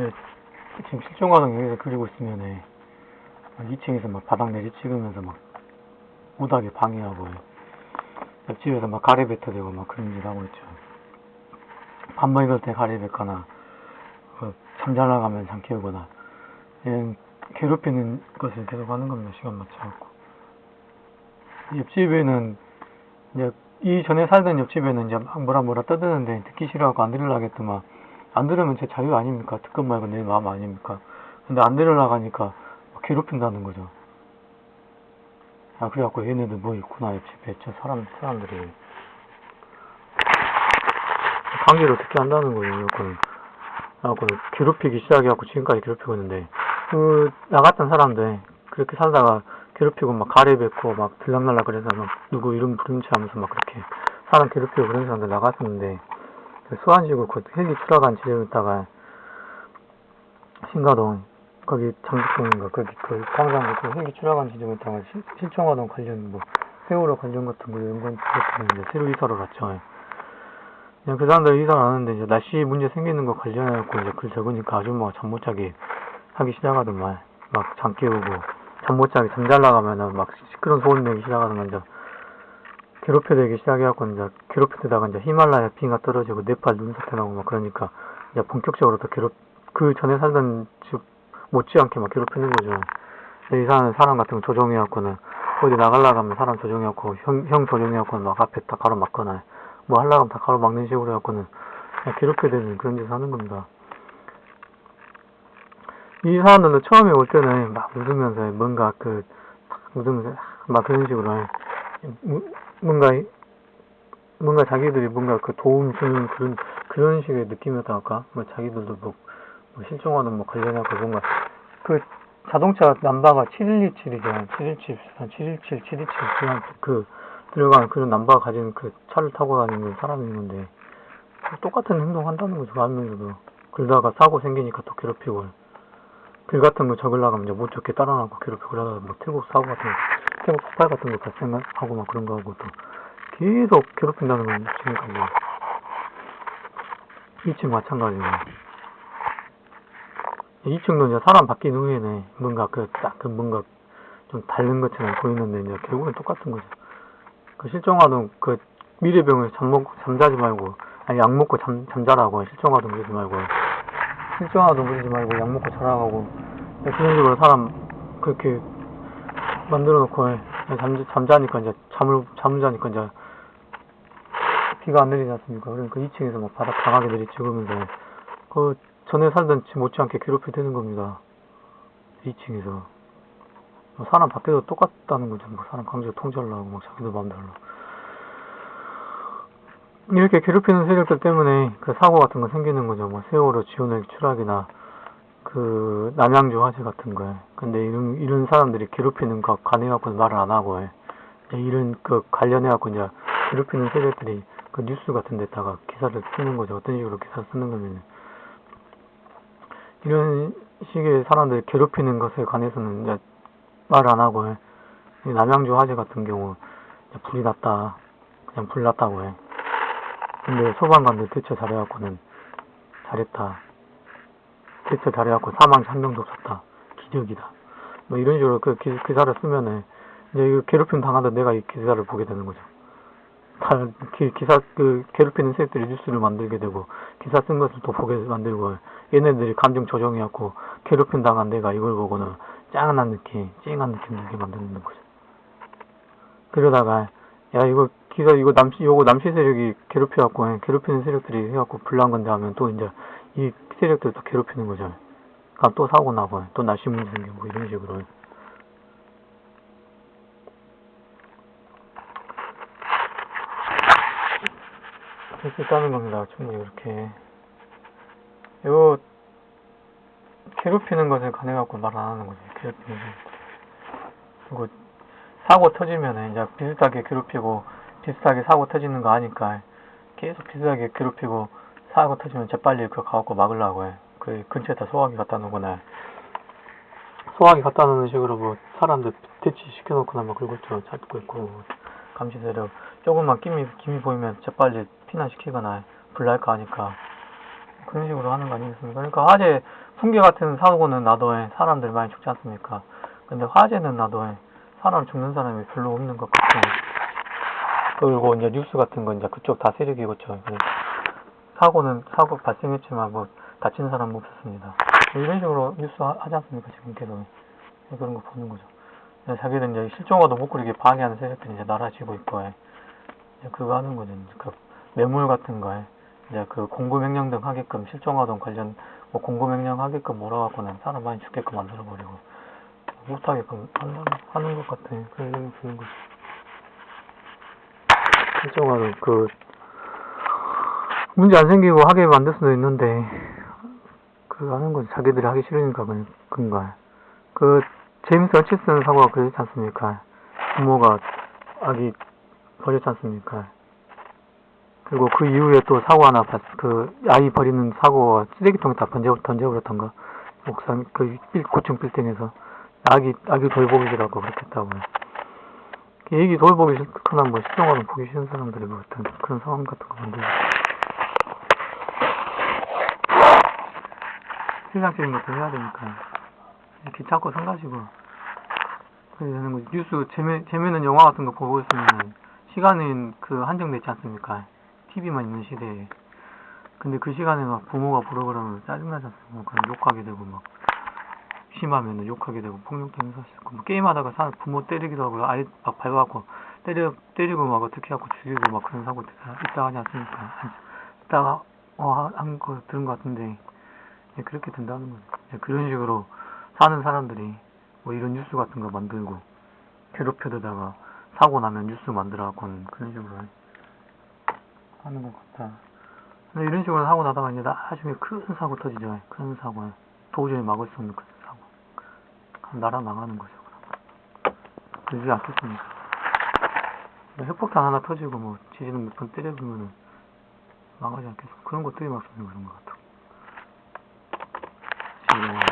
그, 지금 실종가동 여기서 그리고 있으면 은, 2층에서 막 바닥 내리 찍으면서 막, 오닥에 방해하고, 옆집에서 막 가래 뱉어 대고 막 그런 짓 하고 있죠. 밥 먹을 때 가래 뱉거나, 그, 잠잘 나가면 잠 깨우거나, 얘는 괴롭히는 것을 계속 하는 겁니다. 시간 맞춰갖고. 옆집에는, 이제, 이 전에 살던 옆집에는 이제 막 뭐라 뭐라 떠드는데 듣기 싫어하고 안 들으려고 했더만, 안 들으면 제 자유 아닙니까? 특권 말고 내 마음 아닙니까? 근데 안 들으려고 하니까 막 괴롭힌다는 거죠. 아, 그래갖고 얘네들 뭐 있구나, 옆집에. 저 사람, 사람들이. 강제로 듣게 한다는 거죠, 무조건. 그래갖고 괴롭히기 시작해갖고 지금까지 괴롭히고 있는데, 그, 나갔던 사람들, 그렇게 살다가 괴롭히고 막 가래 뱉고 막 들락날락 그래서 막 누구 이름 부른 체 하면서 막 그렇게 사람 괴롭히고 그런 사람들 나갔었는데, 그 수완식으로 그 헬기 추락한 지점에 있다가 신가동 거기 장북동인가 거기 그 광장 그 헬기 추락한 지점에 있다가 실- 실종화동 관련 뭐 세월호 관련 같은 거 연관 이제 새로 이사를 갔죠. 그냥 그 사람들 이사를 하는데 이제 날씨 문제 생기는 거 관련해갖고 이제 글 적으니까 아줌마가 잠 못 자게 하기 시작하더만 막 잠 깨우고 잠 못 자게 잠잘 나가면은 막 시끄러운 소리 내기 시작하는 거 이제 괴롭혀대기 시작해갖고 이제 괴롭히다가 이제 히말라야 빙가 떨어지고 네팔 눈사태 나고 막 그러니까 이제 본격적으로 더 괴롭 그 전에 살던 집 못지않게 막 괴롭히는 거죠. 이 사람은 사람 같은 거 조종해갖고는 어디 나가려고 하면 사람 조종해갖고 형, 형 조종해갖고는 막 앞에 다 가로막거나 뭐 하려고 하면 다 가로막는 식으로 해갖고는 괴롭게 되는 그런 짓을 하는 겁니다. 이 사람들은 처음에 올 때는 막 웃으면서 뭔가 그 웃으면서 막 그런 식으로 뭔가 이- 뭔가 자기들이 뭔가 그 도움 주는 그런 그런 식의 느낌이었다 할까? 뭐 자기들도 뭐, 뭐 실종하는 뭐 관련해서 뭔가 그 자동차 남바가 7127이죠. 717, 717, 727 그냥 그 들어간 그런 남바가 가진 그 차를 타고 다니는 사람인 건데 똑같은 행동 한다는 거죠. 알면서도 그러다가 사고 생기니까 또 괴롭히고 길 같은 거 적으려고 하면 이제 못 적게 따라나고 괴롭히고 그러다가 뭐 태국 사고 같은 거 태국 폭발 같은 거 발생하고 막 그런 거 하고 또 계속 괴롭힌다는 건 지금까지 2층 마찬가지고 2층도 이제 사람 바뀐 후에는 뭔가 그딱그 뭔가 좀 다른 것처럼 보이는데 이제 결국엔 똑같은 거죠. 그 실종아동 그 미래병을 잠 먹고 잠자지 말고 아니 약 먹고 잠 잠자라고 실종아동 그러지 말고 실종아동 그러지 말고 약 먹고 자라가고 그런 식으로 사람 그렇게 만들어 놓고 잠 잠자니까 이제 잠을 잠을 자니까 이제 비가 안 내리지 않습니까? 그러니까 2층에서 막 바닥 강하게 내리찍으면서 그 전에 살던 집 못지않게 괴롭게 되는 겁니다. 2층에서 뭐 사람 밖에도 똑같다는 거죠. 뭐 사람 강제로 통제하려고 막 자기들 마음대로. 이렇게 괴롭히는 세력들 때문에 그 사고 같은 거 생기는 거죠. 뭐 세월호 지원액 추락이나 그 남양주 화재 같은 거에. 근데 이런 이런 사람들이 괴롭히는 거 관해갖고 말을 안 하고 해. 이런 그 관련해갖고 이제 괴롭히는 세력들이 그 뉴스 같은 데다가 기사를 쓰는 거죠. 어떤 식으로 기사를 쓰는 거면 이런 식의 사람들 괴롭히는 것에 관해서는 이제 말 안 하고 해. 이 남양주 화재 같은 경우 불이 났다. 그냥 불 났다고 해. 근데 소방관들 대처 잘해갖고는 잘했다. 대처 잘해갖고 사망자 한 명도 없었다. 기적이다. 뭐 이런 식으로 그 기, 기사를 쓰면은 이제 이거 괴롭힘 당하다 내가 이 기사를 보게 되는 거죠. 다 기, 기사 그 괴롭히는 세력들이 뉴스를 만들게 되고 기사 쓴 것을 또 보게 만들고 얘네들이 감정 조정해갖고 괴롭힘 당한 내가 이걸 보고는 짱한 느낌, 찡한 느낌 들게 만드는 거죠. 그러다가 야 이거 기사 이거 남시 요거 남시 세력이 괴롭혀갖고 괴롭히는 세력들이 해갖고 불난 건데 하면 또 이제 이 세력들 또 괴롭히는 거죠. 그럼 또 사고 나고 또 날씨 문제 생기고 이런 식으로. 할수 있다는 겁니다. 충분히 이렇게. 요, 괴롭히는 것을 관해갖고 말 안 하는 거죠. 괴롭히는 거. 그리고, 사고 터지면은 이제 비슷하게 괴롭히고, 비슷하게 사고 터지는 거 아니까, 계속 비슷하게 괴롭히고, 사고 터지면 재빨리 그거 가갖고 막으려고 해. 그 근처에다 소화기 갖다 놓거나, 소화기 갖다 놓는 식으로 뭐, 사람들 대치 시켜놓거나 막 그러고 있죠. 찾고 있고, 감시 세력. 조금만 김이, 김이 보이면 재빨리 피난시키거나 불날 거 아니까 그런 식으로 하는 거 아니겠습니까? 그러니까 화재, 풍계 같은 사고는 나도에 사람들이 많이 죽지 않습니까? 근데 화재는 나도에 사람 죽는 사람이 별로 없는 것 같아요. 그리고 이제 뉴스 같은 건 이제 그쪽 다 세력이겠죠. 사고는 사고 발생했지만 뭐 다치는 사람은 없었습니다. 뭐 이런 식으로 뉴스 하- 하지 않습니까? 지금 계속 네, 그런 거 보는 거죠. 네, 자기들 이제 실종화도 못 그리게 방해하는 세력들이 이제 나라지고 있고 예. 이제 그거 하는 거죠. 그 매물 같은 거에 이제 그 공구 명령 등 하게끔 실종화동 관련 뭐 공구 명령 하게끔 몰아갖고는 사람 많이 죽게끔 만들어 버리고 못하게끔 하는, 하는 것 같아요. 그런 생각이 드는 거죠. 실종화는 그 문제 안 생기고 하게 만들 수도 있는데 그 하는 건 자기들이 하기 싫으니까 그런 건가. 그 제임스 어치슨 사고가 그랬지 않습니까? 부모가 아기 버렸지 않습니까? 그리고 그 이후에 또 사고 하나 봤, 그 아이 버리는 사고가 쓰레기통에 다 던져 던져버렸던가 옥상 그 빌- 고층 빌딩에서 아기 아기 돌보기라고 그렇게 했다고요. 애기 돌보기 싫거나 뭐 실종하는 보기 싫은 사람들이 뭐 어떤 그런 상황 같은 거 만들고 세상적인 것도 해야 되니까. 자꾸 성가시고 그래야 되는 거지. 뉴스 재미, 재미있는 영화 같은 거 보고 있으면 시간은 그 한정되지 않습니까? TV만 있는 시대에. 근데 그 시간에 막 부모가 보러 그러면 짜증나지 않습니까 그럼 욕하게 되고 막 심하면 욕하게 되고 폭력도 있고 뭐 게임하다가 사, 부모 때리기도 하고 아이 막 밟아갖고 때려 때리고 막 어떻게 하고 죽이고 막 그런 사고 있다, 하지 않습니까? 한- 있다가 어 한 거 들은 것 같은데. 예, 그렇게 된다는 거죠 예, 그런 식으로 사는 사람들이 뭐 이런 뉴스 같은 거 만들고 괴롭혀대다가 사고 나면 뉴스 만들어갖고는 그런 식으로 하는 것 같다. 근데 이런 식으로 사고 나다가 이제 나중에 큰 사고 터지죠. 큰 사고. 도저히 막을 수 없는 큰 사고. 나라 망하는 거죠 그러지 않겠습니까? 뭐 핵폭탄 하나 터지고 뭐 지지는 몇 번 때려주면은 망하지 않겠습니까? 그런 것들이 막습니다 그런 것 같아 Yeah.